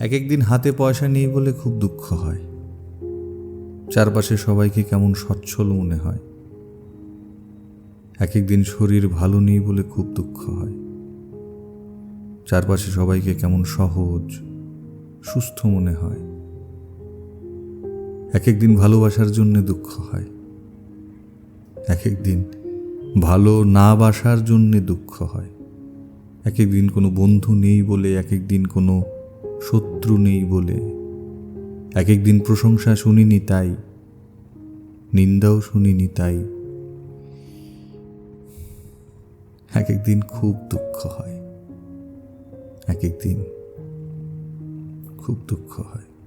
এক একদিন হাতে পয়সা নেই বলে খুব দুঃখ হয়। চারপাশে সবাইকে কেমন সচ্ছল মনে হয়। এক একদিন শরীর ভালো নেই বলে খুব দুঃখ হয়। চারপাশে সবাইকে কেমন সহজ, সুস্থ মনে হয়। এক একদিন ভালোবাসার জন্য দুঃখ হয়। এক একদিন ভালো না বাসার জন্যে দুঃখ হয়। এক একদিন কোনো বন্ধু নেই বলে এক একদিন কোনো শত্রু নেই বলে। এক একদিন প্রশংসা শুনিনি তাই, নিন্দাও শুনিনি তাই। এক একদিন খুব দুঃখ হয় এক একদিন খুব দুঃখ হয়।